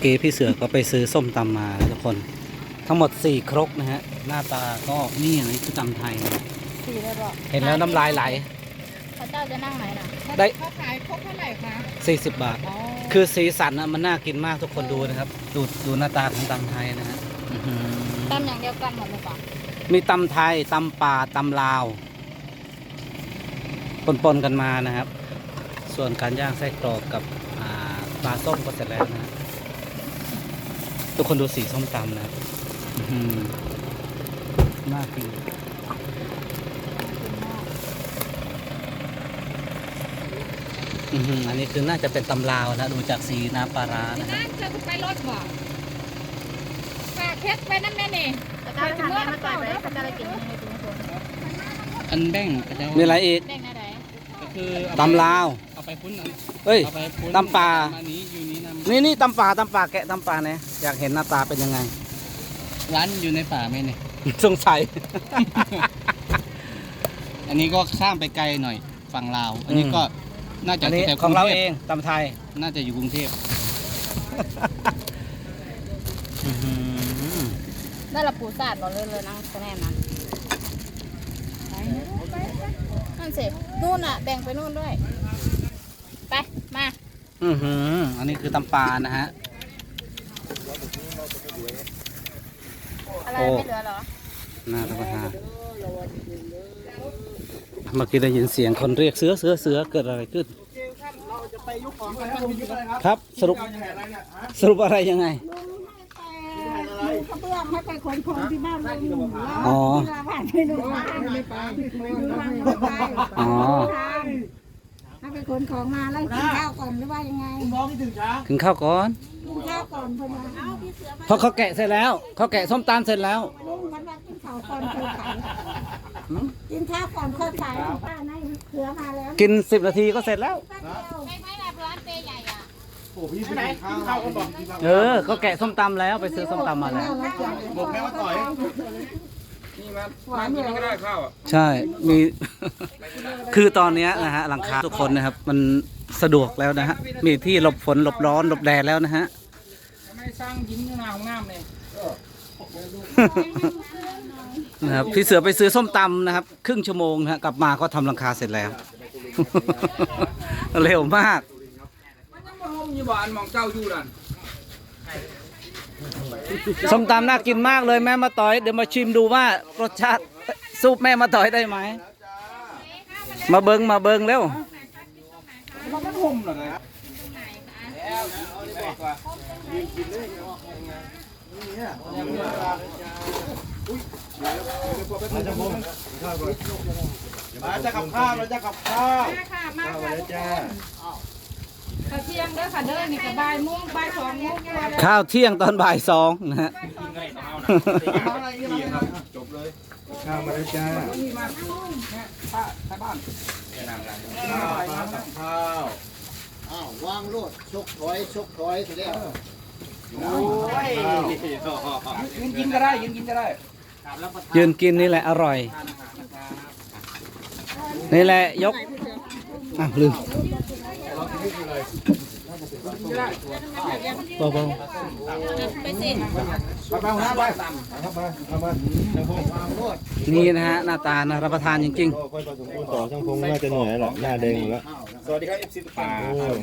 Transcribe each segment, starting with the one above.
อกี้พี่เสือก็ไปซื้อส้มตำมานะทุกคน ทั้งหมด 4 ครกนะฮะ หน้าตาก็นี่อันนี้คือตำไทยนะสี่ได้บอกเห็นแล้วน้ำลายไหล พระเจ้าจะนั่งไหนน่ะได้ เขาขายครบเท่าไหร่คะ40 บาท อ๋อคือสีสันนะมันน่ากินมากทุกคนดูนะครับ ดูดูหน้าตาของตำไทยนะฮะอื้อหือตำอย่างเดียวกันหมดเลยป่ะมีตำไทยตำป่าตำลาวปนๆกันมานะครับ ส่วนการย่างไส้กรอกกับอ่าปลาส้มก็เสร็จแล้วนะฮะ ทุกคนดูสีส้มตำนะครับอื้อหือน่ากินอื้อหืออันนี้คือน่าจะเป็นตำลาวนะ ดูจากสีน้ำปลาร้านะฮะนั่นเธอจะไปรถบ่ฝากเพชรไปนั่นแม่นี่พระเจ้าทานแม่มาต่อยไปพระเจ้าเลยกินให้ดูคนอันแบ่งก็จะมีอะไรอีกเด้งได้ไหนก็คือตำลาวเอาไปพุ่นเอาเอ้ยเอาไปพุ่นตำปลาอันนี้อยู่นี้นะนี่นี่ตำป่าตำป่าแกะตำป่าเนี่ย อยากเห็นหน้าตาเป็นยังไง ร้านอยู่ในป่าไหมเนี่ย สงสัย อันนี้ก็ข้ามไปไกลหน่อยฝั่งลาว อันนี้ก็น่าจะอันนี้แต่ของเรากทพเองตำไทย น่าจะอยู่กรุงเทพได้ละปูสาดบอกเลยเลยนั่งคะแนนนะนั่นสินู่นอะ แบ่งไปนู่นด้วย ไป มา อือหือ อันนี้คือตำปลานะฮะ อะไรโอ้ไม่เหลือเหรอน่ารับประทานเมื่อกี้ได้ยินเสียงคนเรียกเสือเสือเสือเกิดอะไรขึ้น ครับสรุปสรุปอะไรยังไงเขาเพื่อให้ไปขนของที่บ้านลุงหนุ่มแล้วอ๋อเวลาผ่านไปลุงบ้านไม่ไปลุงบ้านไม่ไปอ๋อให้ไปขนของมาแล้วกินข้าวก่อนหรือว่ายังไงถึงข้าวก่อน กินข้าวก่อนเพื่อนว่าเอ้าพี่เสือเพราะเขาแกะเสร็จแล้ว เขาแกะส้มตำเสร็จแล้ว ลุงมันว่ากินข้าวก่อนค่อยขายกินข้าวก่อนค่อยขายป้านั่นเสือมาแล้วกินสิบนาทีก็เสร็จแล้ว แป๊บเดียวไม่ไม่ละร้านเปใหญ่อะเออเขาแกะส้มตำแล้วไปซื้อส้มตำมาแล้ว บอกแม่ว่าต่อยหวานกินก็ได้ข้าวอะใช่ มี คือตอนเนี้ยนะฮะหลังคาทุกคนนะครับ มันสะดวกแล้วนะฮะ มีที่หลบฝนหลบร้อนหลบแดดแล้วนะฮะ ไม่สร้างยิ้มงามงามเลยนะครับพี่เสือไปซื้อส้มตำนะครับ ครึ่งชั่วโมงนะฮะกลับมาก็ทำหลังคาเสร็จแล้ว เร็วมาก มันยังมาห่มอยู่บ้านมองเจ้าอยู่นั่นส้มตำน่ากินมากเลยแม่มาต่อย เดี๋ยวมาชิมดูว่ารสชาติสู้แม่มาต่อยได้ไหม มาเบิงมาเบิงเร็ว มันก็ห่มเหรอเนี่ย มาจะกับข้าวเราจะกับข้าวมาค่ะ มาค่ะทุกคนข้าวเที่ยงเด้อค่ะเด้อนี่ก็บ่ายโมงบ่ายสองโมงกว่าแล้วข้าวเที่ยงตอนบ่ายสองนะฮะ จบเลยข้าวมาแล้วจ้านี่มาเนี่ยป้าท้ายบ้านข้าวมากับข้าวอ้าววางโลดชกถอยชกถอยเสร็จแล้ว โอ้ยยืนกินก็ได้ยืนกินก็ได้ยืนกินนี่แหละอร่อย นี่แหละยก อะลืม เบาไปสิไปไปหัวหน้าไปครับไปเอามาช่างพงๆนี่นะฮะหน้าตานะรับประทานจริงค่อยผสมปูนต่อช่างพงน่าจะเหนื่อยหรอกหน้าแดงหมดแล้วสวัสดีครับเอฟซีป่า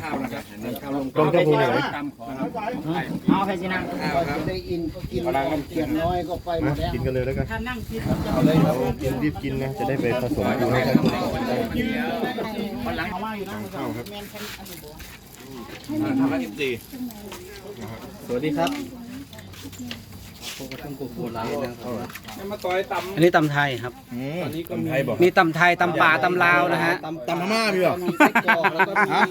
ข้าวนะครับข้าวลงต้องช่างพงไหนตำขอครับเอาไปสินั่งข้าวครับได้อินก็กินเขียนน้อยก็ไปหมมาดแล้วกินกันเลยแล้วกันถ้านั่งกินเอาเลยเรากินรีบกินนะจะได้ไปผสมปูนให้ช่าง พงวันหลังเอามาอยู่นะข้าวครับทำให้เอฟซีสวัสดีครับๆมาต่อยตอันนี้ตำไทยครับอืมตำไทยบอกมีตำไทยตำป่าตำลาวนะฮะตำตำพม่ามีเหรอมีไส้กรอกแล้วก็มีฮะ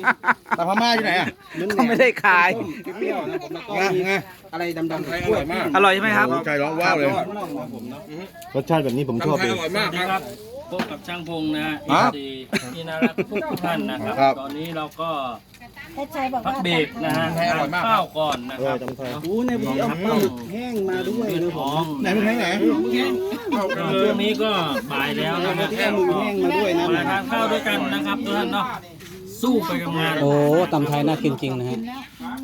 ตำพม่าอยู่ไหนอะเขาไม่ได้ขายำเปรี้ยวนะผมแล้วก็ไงไงอะไรดำๆไทยอร่อยมาก อร่อยใช่ไหมครับ ใจร้องว้าวเลยรสชาติแบบนี้ผมชอบตำไทเลยยอร่อยมากครับ พบกับช่างพงนะฮะฮะดีที่น่ารักทุกท่านนะครับ ครับ ตอนนี้เราก็ให้ใจบอกพักว่าเบรกนะฮะให้ทานข้าวก่อนนะเอคอรับตำไทยโอ้ในบุรีเอาปลาหมึกแห้งมาด้วยนะผมไหนมึงไหนไหนช่วงนี้ก็บ่ายแล้วนะครับที่เอาหมึกแห้งมาด้วยนะ มาทานข้าวด้วยกันนะครับทุกท่านเนาะสู้ไปกับงานโอ้ตำไทยน่ากินจริงนะฮะ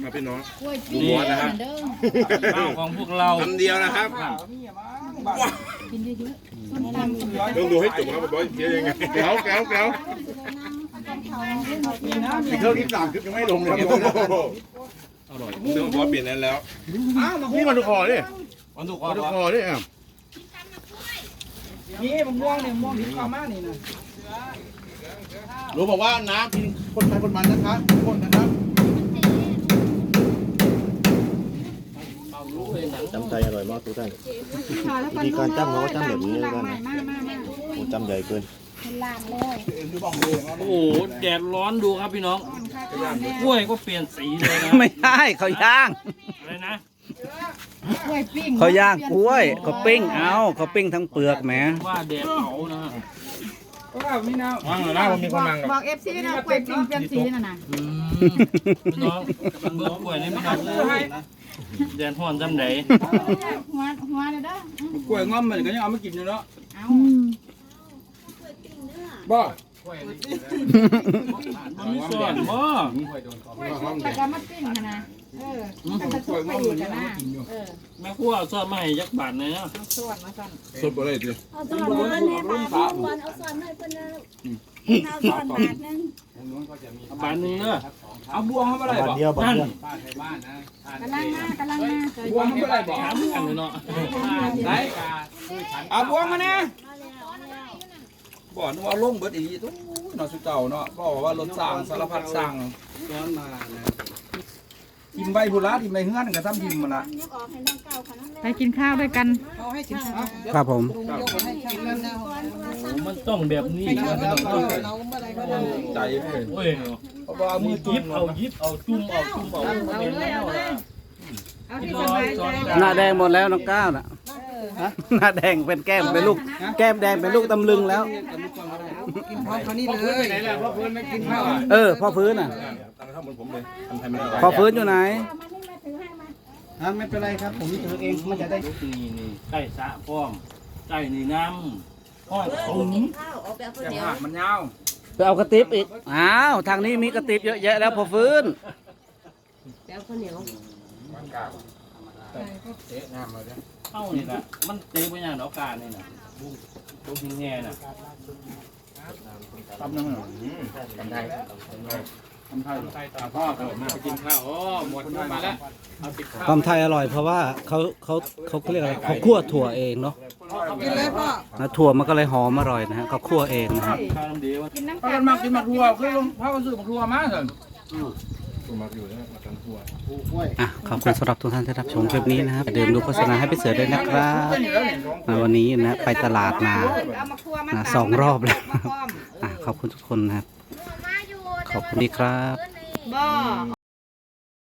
ครับพี่น้อง กล้วยดูปิ้งหัวนะครับเด้อข้าวของพวกเราคำเดียวนะครับ กินเยอะต้องดูให้จบครับบอยเพียยังไงแก้วแก้วแก้วอีกเครื่องที่สามคลิปยังไม่ลงเลยอร่อยเรื่องบอสเปลี่ยนนั้นแล้วอ้าวนี่มันถูกคอดิมันถูกคมันถูกอคอดิอะนี่มะม่วงเนี่ยมะม่วงที่ข้าวมากนี่นะรู้บอกว่าน้ำกินคนไทยคนมันนะครับทุกคนนะครับ จำใจอร่อยมากทุกท่านวิธีการจ้ำเขาก็จ้ำแบบนี้แล้วกันนะโอ้จ้ำใหญ่เกินลางเลยโอ้โหแดดร้อนดูครับพี่น้องกล้วยก็เปลี่ยนสีเลยนะไม่ใช่เขาย่างอะไรนะกล้วยปิ้งเขาย่างกล้วยเขาปิ้งเอาเขาปิ้งทั้งเปลือกแหมว่าแดดเผานะ ฮะก็มีน้ว่างแล้วนะผมมีคนนั่งบอกเอฟซีนะกล้วยปิ้งเปลี่ยนสีน่ะนะอืมพี่น้องเบิกกล้วยนี่พี่น้องเลยแดดร้อนจำไหนหัวหัวเลยเด้อำกล้วยงอมเหมือนกันยังเอามากินอยู่เนาะเอาบ่มันมีส่วนบ่แต่ก็มาปิ้งน่ะนะ เออมันจะสุกไปอีกอะนะเออแม่ครัวซอดมาให้ยักบาทเลยนะเอาส่วนมาสั่นสุดไปเลยดิเอาสอนมาเนี่ยปลาทุกวันเอาสอนให้เพิ่นนะเอาสอนบาทนึงเอาบาทหนึงเด้อเอาบวงเข้าไปเลยบาทบ่เดียวบาทนั่นเดียวกำลังมากำลังมาบวงเข้าไปเลยบ่ถามกันเลยเนาะได้เอาบวงมาเนี่ยบ่นึกว่าลงเบิดอีตู้เนาะสุเจ้าเนาะบอกว่ารถสั่งสารพัดสั่งย้อนมานะ ทิมใบพุระทิมใบเฮือนก็ทำทิมมาละยกออกให้น้องเก่าค่ะน้องแรไปกินข้าวด้วยกัน ครับผมโอ้มันต้องแบบนี้นะพี่น้องเอ้ยใจไม่เห็นโอ้ยเพราะว่ามืมืออจุ่ยิมบเอายิบเอาจุ่มเอาจุ่มเอาเป็นแล้วนะเอาที่สบายใจหน้าแดงหมดแล้วน้องก้าวน่ะฮะหน้าแดงเป็นแก้มเป็นลูก แก้มแดงเป็นลูกตำลึงแล้ว กินพร้อมเขานี่เลยไหนล่ะพ่อเพื่อนไม่กินข้าวอะเออพ่อพื้นน่ะทำเหมือนผมเลยทำไทยไม่ได้พ่อพื้นอยู่ไหนเอามานี่แม่ถือให้มาอะไม่เป็นไรครับ ผมถือเองมันจะได้ นี่นี่ใกล้สระป้อมใกล้นี่น้ำห้องสูงแต่ผักมันยาวไปเอากระติบอีก อ้าว ทางนี้มีกระติบเยอะแยะแล้วพอฟื้นเข้านี่นะมันเตะไปอย่างดอกการนี่นะตรงนี้แง่น่ะตำน้ำมันทำไทยทำไทยพ่อผมมากินข้าวโอ้หมดมาแล้วความไทยอร่อยเพราะว่าเขาเขาเขาเขาเรียกอะไรเขาคั่วถั่วเองเนาะนะถั่วมันก็เลยหอมอร่อยนะฮะเขาคั่วเองนะฮะข้าวน้ำดียวกินน้ำพากักันนมากินมะทัวคือลงพากันซื้อมะทัวมาเถอะผมมาอยู่มาทำทัวอะขอบคุณสำหรับทุกท่านที่รับชมคลิปนี้นะครับอย่าลืมดูโฆษณาให้พี่เสือด้วยนะครับอะวันนี้นะไปตลาดมา เอามาครัวมานะตำสองรอบแล้ว มาพร้อม อะขอบคุณทุกคนนะครับ ขอบคุณดีครับ บ่